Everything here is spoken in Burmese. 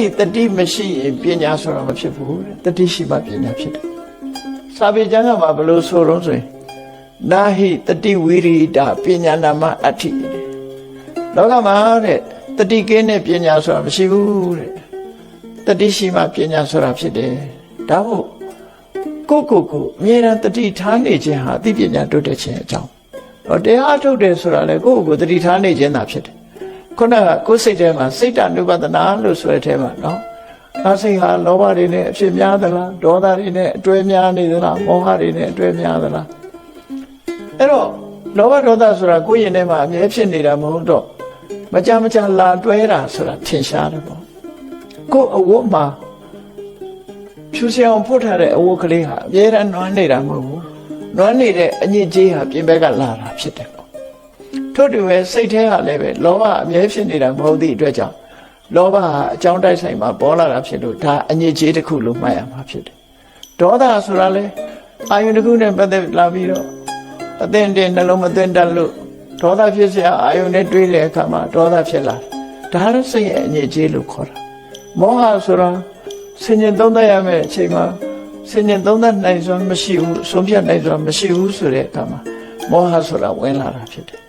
ဒီတတိမရှိရင်ပညာဆိုတာမဖြစ်ဘူးတဲ့တတိရှိမှပညာဖြစ်တယ်စာပေကျမ်းကမှာဘယ်လိုဆိုတော့ဆိုရင်နာဟိတတိဝိရိတာပညာနာမအဋ္ဌိတဲ့လောကမှာတဲ့တတိကင်းတဲ့ပညာဆိုတာမရှိဘူးတဲ့တတိရှိမှပညာဆိုတာဖြစ်တယ်ဒါမို့ကိုယ့်ကိုယ်ကိုအမြဲတမ်းတတိထားနေခြင်းဟာအသိပညာတိုးတက်ခြင်းအကြောင်းတော့တရားထုတ်တယ်ဆိုတာလေကိုယ့်ကိုယ်ကိုတတိထားနေခြင်းသာဖြစ်တယ် ခုနကကိုယ်စိတ်ထဲမှာစိတ်တ ानु ပဒနာလို့ဆိုတဲ့ထဲမှာနော်ငါစိတ်ဟာလောဘတွေနဲ့အဖြစ်များသလားဒေါသတွေနဲ့အတွဲများနေသလားမောဟတွေနဲ့အတွဲများသလားအဲ့တော့လောဘဒေါသဆိုတာကိုယ့်ရင်ထဲမှာအမြဲဖြစ်နေတာမဟုတ်တော့မကြမကြလာတွဲတာဆိုတာထင်ရှားတယ်ပေါ့ကိုယ့်အဝတ်မှာဖြူစင်အောင်ဖို့ထားတဲ့အဝတ်ကလေးဟာအမြဲတမ်းနွမ်းနေတာမဟုတ်ဘူးနွမ်းနေတဲ့အညစ်အကြေးဟာပြင်ဘက်ကလာတာဖြစ်တယ်ပေါ့ ထို့တူပဲစိတ်ထဲကလည်းပဲလောဘအမြဲဖြစ်နေတာမဟုတ်သည့်အတွက်ကြောင့်လောဘဟာအကြောင်းတိုက်ဆိုင်မှာပေါ်လာတာဖြစ်လို့ဒါအညစ်အကြေးတစ်ခုလို့မှတ်ရမှာဖြစ်တယ်ဒေါသဆိုတာလေအာယုန်တစ်ခုနဲ့ပတ်သက်လာပြီးတော့အသင်တင်နှလုံးမသွင်းတတ်လို့ဒေါသဖြစ်စရာအာယုန်နဲ့တွေးတဲ့အခါမှာဒေါသဖြစ်လာတယ်ဒါလည်းစိတ်ရဲ့အညစ်အကြေးလို့ခေါ်တာမောဟဆိုတာဆင်ញင်သုံးသပ်ရမယ့်အချိန်မှာဆင်ញင်သုံးသပ်နိုင်စွမ်းမရှိဘူးဆုံးဖြတ်နိုင်စွမ်းမရှိဘူးဆိုတဲ့အခါမှာမောဟဆိုတာဝင်လာတာဖြစ်တယ်